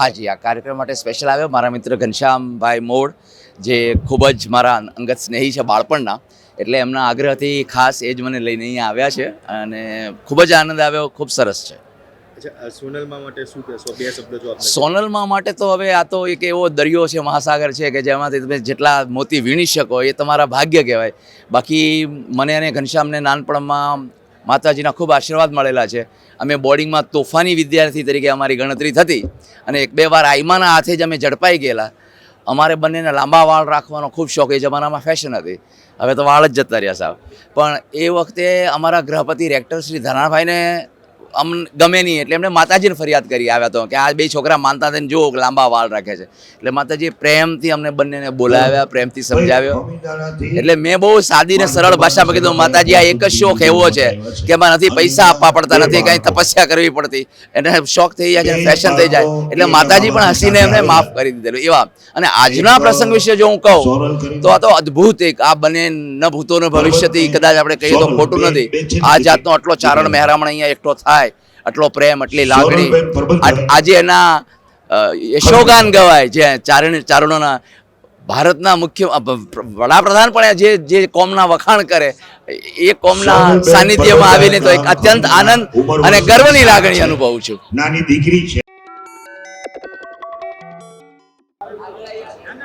હાજી આ કાર્યક્રમ માટે સ્પેશિયલ આવ્યો મારા મિત્ર ઘનશ્યામભાઈ મોડ જે ખૂબ જ મારા અંગત સ્નેહી છે બાળપણના. એટલે એમના આગ્રહથી ખાસ એ જ મને લઈને અહીંયા આવ્યા છે અને ખૂબ જ આનંદ આવ્યો ખૂબ સરસ છે. સોનલમાં માટે તો હવે આ તો એક એવો દરિયો છે મહાસાગર છે કે જેમાંથી તમે જેટલા મોતી વીણી શકો એ તમારા ભાગ્ય કહેવાય. બાકી મને અને ઘનશ્યામને નાનપણમાં માતાજીના ખૂબ આશીર્વાદ મળેલા છે. અમે બોર્ડિંગમાં તોફાની વિદ્યાર્થી તરીકે અમારી ગણતરી થતી અને એક બે વાર આઈમાના હાથે જ અમે ઝડપાઈ ગયેલા. અમારે બંનેને લાંબા વાળ રાખવાનો ખૂબ શોખ એ જમાનામાં ફેશન હતી. હવે તો વાળ જ જતા રહ્યા સાહેબ. પણ એ વખતે અમારા ગૃહપતિ રેક્ટર શ્રી ધનાભાઈને અમ ગમે નહીં એટલે એમણે માતાજીને ફરિયાદ કરી આવ્યા તો કે આ બે છોકરા માનતા થઈને જો લાંબા વાળ રાખે છે. એટલે માતાજી પ્રેમથી અમને બંનેને બોલાવ્યા, પ્રેમથી સમજાવ્યો. એટલે મેં બહુ સાદી ને સરળ ભાષામાં કીધું, માતાજી, આ એક જ શોખ એવો છે કે એમાં નથી પૈસા આપવા પડતા, નથી કાંઈ તપસ્યા કરવી પડતી. એને શોખ થઈ જાય છે ફેશન થઈ જાય. એટલે માતાજી પણ હસીને એમને માફ કરી દીધેલું. એવા. અને આજના પ્રસંગ વિશે જો હું કહું, તો આ તો અદ્ભુત એક આ બંને ન ભૂતો ન ભવિષ્યથી કદાચ આપણે કહીએ તો ખોટું નથી. આ જાતનો આટલો ચારણ મહેરામણ અહીંયા એકઠો થાય. આટલો પ્રેમ આટલી લાગણી. આજે એના યશોગાન ગવાય જે ચારણ ચારણોના ભારતના મુખ્ય વડાપ્રધાન પણ જે જે કોમના વખાણ કરે એ કોમના સાનિધ્યમાં આવીને તો એક અત્યંત આનંદ અને ગર્વની લાગણી અનુભવું છું. નાની દીકરી છે.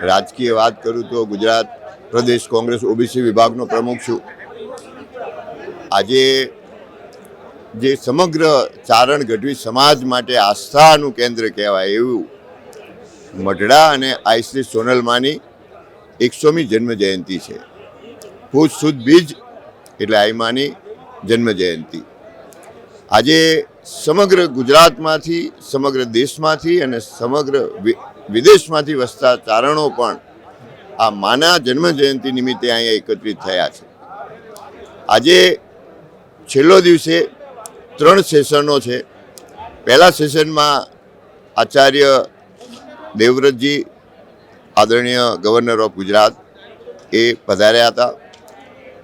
રાજકીય વાત કરું તો ગુજરાત પ્રદેશ કોંગ્રેસ ઓબીસી વિભાગનો પ્રમુખ છું. આજે જે સમગ્ર ચારણ ગઢવી સમાજ માટે આસ્થાનું કેન્દ્ર કહેવાય એવું મઢડા અને આઈશ્રી સોનલમાની એકસોમી જન્મજયંતિ છે. પૂજ સુદ બીજ એટલે આઈમાની જન્મ જયંતિ આજે સમગ્ર ગુજરાતમાંથી, સમગ્ર દેશમાંથી અને સમગ્ર વિદેશમાંથી વસતા ચારણો પણ આ માના જન્મજયંતિ નિમિત્તે અહીંયા એકત્રિત થયા છે. આજે છેલ્લો દિવસે ત્રણ સેશનો છે. પહેલા સેશનમાં આચાર્ય દેવવ્રતજી, આદરણીય ગવર્નર ઓફ ગુજરાત એ પધાર્યા હતા.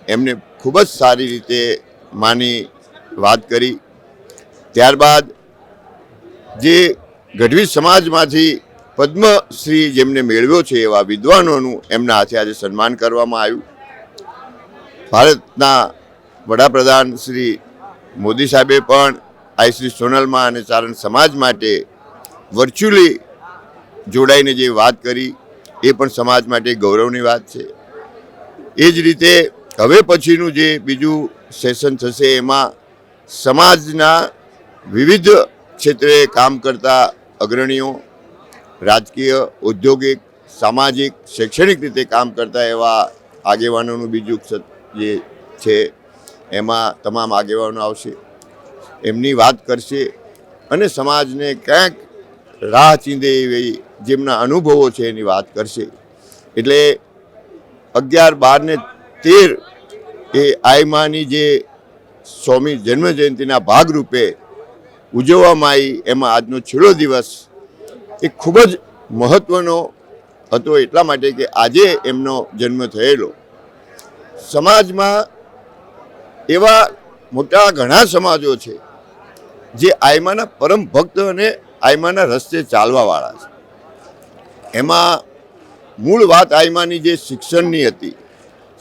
એમને ખૂબ જ સારી રીતે માની વાત કરી. ત્યારબાદ જે ગઢવી સમાજમાંથી પદ્મશ્રી જેમને મેળવ્યો છે એવા વિદ્વાનોનું એમના હાથે આજે સન્માન કરવામાં આવ્યું. ભારતના વડાપ્રધાન શ્રી મોદી સાહેબે પણ આઈસી સોનલમાં અને ચારણ સમાજ માટે વર્ચ્યુઅલી જોડાઈને જે વાત કરી, એ પણ સમાજ માટે ગૌરવની વાત છે. એ જ રીતે હવે પછીનું જે બીજું સેશન થશે, એમાં સમાજના વિવિધ ક્ષેત્રે કામ કરતા અગ્રણીઓ, રાજકીય, ઔદ્યોગિક, સામાજિક, શૈક્ષણિક રીતે કામ કરતા એવા આગેવાનોનું બીજું જે છે એમાં તમામ આગેવાનો આવશે, એમની વાત કરશે અને સમાજને ક્યાંક રાહ ચીંધે એવી જેમના અનુભવો છે એની વાત કરશે. એટલે અગિયાર, બાર ને તેર એ આયમાની જે સ્વામી જન્મજયંતિના ભાગરૂપે ઉજવવામાં આવી, એમાં આજનો છેલ્લો દિવસ એ ખૂબ જ મહત્ત્વનો હતો એટલા માટે કે આજે એમનો જન્મ થયેલો. સમાજમાં એવા મોટા ઘણા સમાજો છે, જે આયમાના પરમ ભક્ત અને આયમાના રસ્તે ચાલવાવાળા છે. એમાં મૂળ વાત આયમાની જે શિક્ષણની હતી,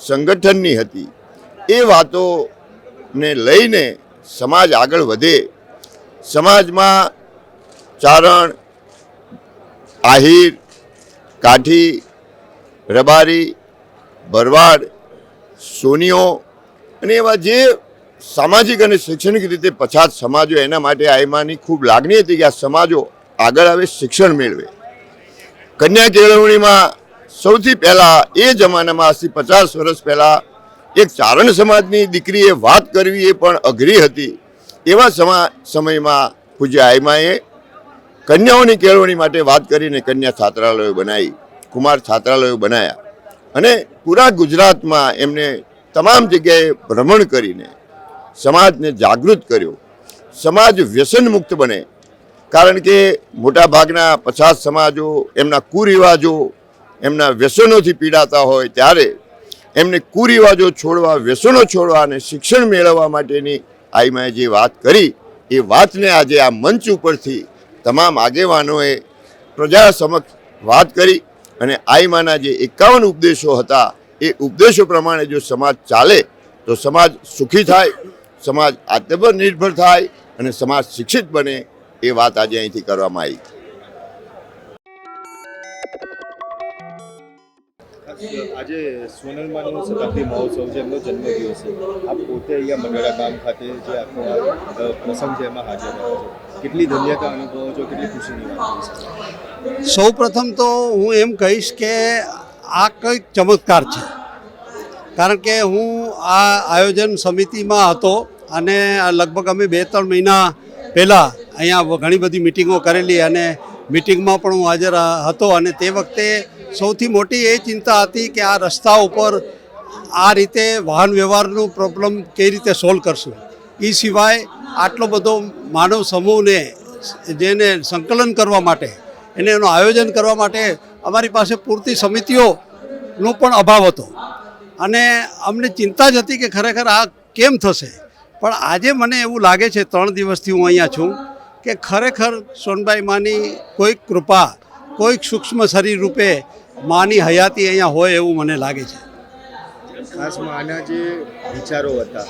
સંગઠનની હતી, એ વાતોને લઈને સમાજ આગળ વધે. સમાજમાં ચારણ, આહિર, કાઠી, રબારી, ભરવાડ સોનીઓ અને એવા જે સામાજિક અને શૈક્ષણિક રીતે પછાત સમાજો એના માટે આઈમાની ખૂબ લાગણી હતી કે આ સમાજો આગળ આવે, શિક્ષણ મેળવે. કન્યા કેળવણીમાં સૌથી પહેલાં એ જમાનામાં આજથી પચાસ વર્ષ પહેલાં એક ચારણ સમાજની દીકરીએ વાત કરવી એ પણ અઘરી હતી. એવા સમા, સમયમાં પૂજ્ય આઈમાએ કન્યાઓની કેળવણી માટે વાત કરીને કન્યા છાત્રાલયો બનાવી, કુમાર છાત્રાલયો બનાવ્યા અને પૂરા ગુજરાતમાં એમને તમામ જગ્યાએ ભ્રમણ કરીને સમાજને જાગૃત કર્યો. સમાજ વ્યસન મુક્ત બને. કારણ કે મોટાભાગના પછાત સમાજો એમના કુરિવાજો એમના વ્યસનોથી પીડાતા હોય ત્યારે એમને કુરિવાજો છોડવા, વ્યસનો છોડવા અને શિક્ષણ મેળવવા માટેની આઈમાએ જે વાત કરી, એ વાતને આજે આ મંચ ઉપરથી તમામ આગેવાનોએ પ્રજા સમક્ષ વાત કરી અને આઈમાના જે એકાવન ઉપદેશો હતા એ ઉપદેશો પ્રમાણે જો સમાજ ચાલે તો સમાજ સુખી થાય સમાજ આત્મનિર્ભર થાય અને સમાજ શિક્ષિત બને એ વાત આજે અહીંથી કરવામાં આવી. આજે સોનલમાનો શતાબ્દી મહોત્સવ છે એમનો જન્મદિવસ છે. આપ પોતે અહીંયા મંડળા ગામ ખાતે જે આખો પ્રસંગ છે એમાં હાજર રહ્યા છો. કેટલી ધન્યતા અનુભવો છો કેટલી ખુશીની વાત સૌ પ્રથમ તો હું એમ કહીશ કે આ કંઈક ચમત્કાર છે. કારણ કે હું આ આયોજન સમિતિમાં હતો અને લગભગ અમે બે ત્રણ મહિના પહેલાં અહીંયા ઘણી બધી મિટિંગો કરેલી અને મિટિંગમાં પણ હું હાજર હતો અને તે વખતે સૌથી મોટી એ ચિંતા હતી કે આ રસ્તા ઉપર આ રીતે વાહન વ્યવહારનું પ્રોબ્લેમ કઈ રીતે સોલ્વ કરશું. એ સિવાય આટલો બધો માનવ સમૂહને જેને સંકલન કરવા માટે, એને એનું આયોજન કરવા માટે અમારી પાસે પૂરતી સમિતિઓનો પણ અભાવ હતો. અને અમને ચિંતા જ હતી કે ખરેખર આ કેમ થશે? પણ આજે મને એવું લાગે છે, ત્રણ દિવસથી હું અહીંયા છું, કે ખરેખર સોનબાઈ માની કોઈક કૃપા કોઈક સૂક્ષ્મ શરીર રૂપે માની હયાતી અહીંયા હોય એવું મને લાગે છે. ખાસમાં આના જે વિચારો હતા,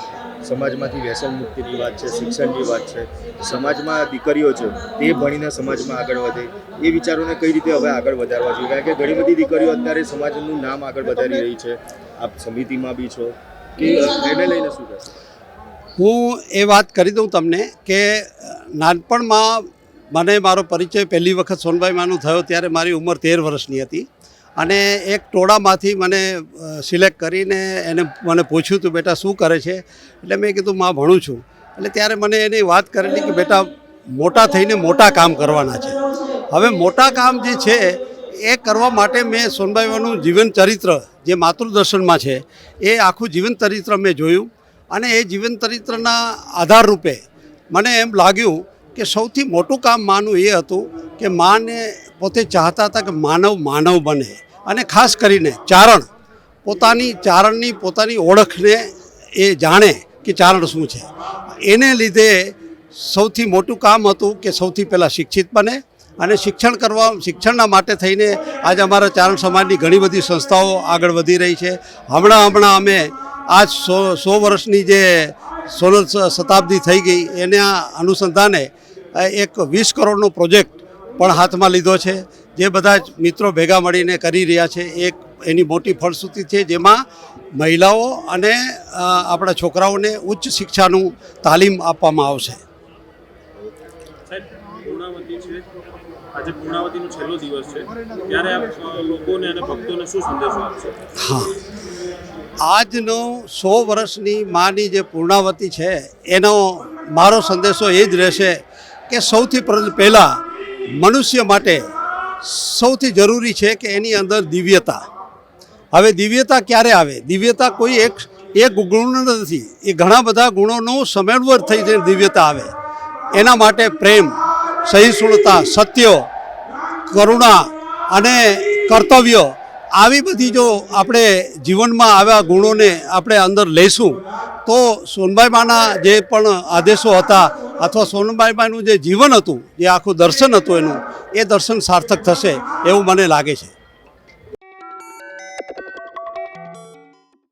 સમાજમાંથી વ્યસન મુક્તિની વાત છે, શિક્ષણની વાત છે, સમાજમાં દીકરીઓ છે, તે ભણીને સમાજમાં આગળ વધે, એ વિચારોને કઈ રીતે હવે આગળ વધારવા જોઈએ? કારણ કે ઘણી બધી દીકરીઓ અત્યારે સમાજનું નામ આગળ વધારી રહી છે. આપ સમિતિમાં બી છો. કે એને લઈને શું કહેશો? હું એ વાત કરી દઉં તમને કે, નાનપણમાં મને મારો પરિચય પહેલી વખત સોનભાઈ માનું થયો, ત્યારે મારી ઉંમર તેર વર્ષની હતી. અને એક ટોળામાંથી મને સિલેક્ટ કરીને એને મને પૂછ્યું હતું બેટા, શું કરે છે? એટલે મેં કીધું, માં, ભણું છું. એટલે ત્યારે મને એની વાત કરેલી કે, બેટા, મોટા થઈને મોટા કામ કરવાના છે. હવે મોટા કામ જે છે, એ કરવા માટે મેં સોનબાઈવાનું જીવન ચરિત્ર, જે માતૃદર્શનમાં છે, એ આખું જીવન ચરિત્ર મેં જોયું. અને એ જીવન ચરિત્રના આધારરૂપે મને એમ લાગ્યું કે સૌથી મોટું કામ માનું એ હતું કે માને પોતે ચાહતા હતા કે માનવ માનવ બને. અને ખાસ કરીને ચારણ. પોતાની ચારણની પોતાની ઓળખને એ જાણે કે ચારણ શું છે. એને લીધે સૌથી મોટું કામ હતું કે સૌથી પહેલાં શિક્ષિત બને અને શિક્ષણ કરવા, શિક્ષણના માટે થઈને આજે અમારા ચારણ સમાજની ઘણી બધી સંસ્થાઓ આગળ વધી રહી છે. હમણાં હમણાં અમે આજ સો સો વર્ષની જે સોનલ શતાબ્દી થઈ ગઈ, એના અનુસંધાને એક વીસ કરોડનો પ્રોજેક્ટ પણ હાથમાં લીધો છે. જે બધા જ મિત્રો ભેગા મળીને કરી રહ્યા છે. એક એની મોટી ફળશ્રુતિ છે જેમાં મહિલાઓ અને આપણા છોકરાઓને ઉચ્ચ શિક્ષાનું તાલીમ આપવામાં આવશે. સાહેબ પૂર્ણાવતી છે. આજે પૂર્ણાવતીનો છેલ્લો દિવસ છે. ત્યારે આપ લોકોને અને ભક્તોને શું સંદેશો આપશો? હા. આજનો સો વર્ષની માની જે પૂર્ણાવતી છે એનો મારો સંદેશો એ જ રહેશે કે સૌથી પહેલાં મનુષ્ય માટે સૌથી જરૂરી છે કે એની અંદર દિવ્યતા. હવે દિવ્યતા ક્યારે આવે? દિવ્યતા કોઈ એક એક ગુણ નથી. એ ઘણા બધા ગુણોનું સમન્વય થઈ જઈને દિવ્યતા આવે. એના માટે પ્રેમ, સહિષ્ણુતા, સત્ય, કરુણા અને કર્તવ્ય આવી બધી જો આપણે જીવનમાં આવ્યા ગુણોને આપણે અંદર લઈશું, તો સોનબાઈમાના જે પણ આદેશો હતા અથવા સોનબાઈમાનું જે જીવન હતું, જે આખું દર્શન હતું એનું, એ દર્શન સાર્થક થશે એવું મને લાગે છે.